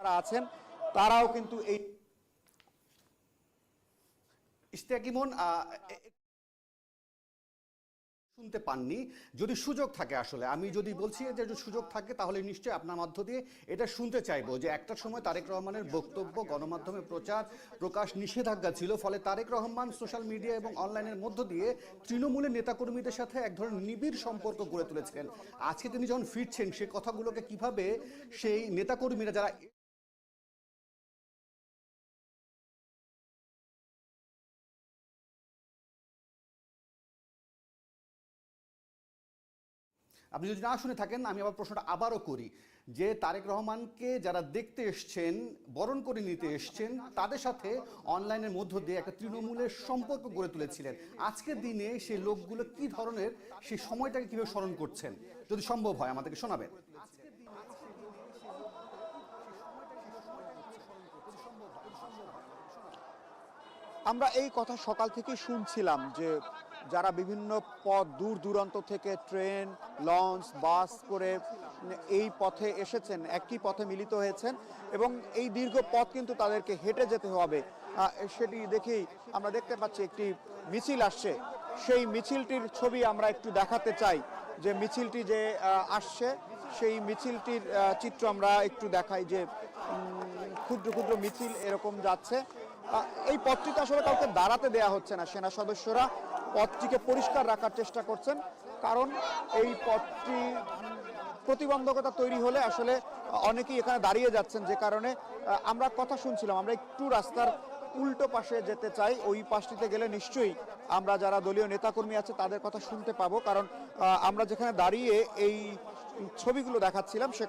যারা আছেন, তারাও কিন্তু এই শুনতে পাননি। যদি সুযোগ থাকে আসলে, আমি যদি বলছি যে সুযোগ থাকে, তাহলে নিশ্চয়ই আপনার মধ্য দিয়ে এটা শুনতে চাইব যে একটা সময় তারেক রহমানের বক্তব্য, গণমাধ্যমে প্রচার, প্রকাশ নিষেধাজ্ঞা ছিল, ফলে তারেক রহমান সোশ্যাল মিডিয়া এবং অনলাইনের মধ্য দিয়ে তৃণমূলের নেতাকর্মীদের সাথে এক ধরনের নিবিড় সম্পর্ক গড়ে তুলেছিলেন। আজকে তিনি যখন ফিরছেন সেই কথাগুলোকে কীভাবে সেই নেতাকর্মীরা যারা আপনি যদি না শুনে থাকেন, আমি আবার প্রশ্নটা আবারও করি। যে তারেক রহমানকে যারা দেখতে এসছেন, বরণ করে নিতে এসছেন, তাদের সাথে অনলাইনের মধ্য দিয়ে একটা তৃণমূলের সম্পর্ক গড়ে তুলেছিলেন। আজকের দিনে সেই লোকগুলো কি ধরনের, সেই সময়টাকে কীভাবে স্মরণ করছেন? যদি সম্ভব হয় আমাদেরকে শোনাবেন। আমরা এই কথা সকাল থেকে শুনছিলাম যে যারা বিভিন্ন পথ দূর দূরান্ত থেকে ট্রেন, লঞ্চ, বাস করে এই পথে এসেছেন, একই পথে মিলিত হয়েছেন এবং এই দীর্ঘ পথ কিন্তু তাদেরকে হেঁটে যেতে হবে। সেটি দেখেই আমরা দেখতে পাচ্ছি একটি মিছিল আসছে। সেই মিছিলটির ছবি আমরা একটু দেখাতে চাই। যে মিছিলটি যে আসছে, সেই মিছিলটির চিত্র আমরা একটু দেখাই যে ক্ষুদ্র ক্ষুদ্র মিছিল এরকম যাচ্ছে। এই পথটিতে আসলে কাউকে দাঁড়াতে দেয়া হচ্ছে না সেনা সদস্যরা। পথটিকে পরিষ্কার রাখার চেষ্টা করছেন, কারণ এই পথটি প্রতিবন্ধকতা তৈরি হলে আসলে অনেকেই এখানে দাঁড়িয়ে যাচ্ছেন যে কারণে আমরা কথা শুনছিলাম, আমরা একটু রাস্তার উল্টো পাশে যেতে চাই, ওই পাশটিতে গেলে নিশ্চয়ই আমরা যারা দলীয় নেতাকর্মী আছে তাদের কথা শুনতে পাবো, কারণ আমরা যেখানে দাঁড়িয়ে এই ছবিগুলো দেখাচ্ছিলাম, সেখানে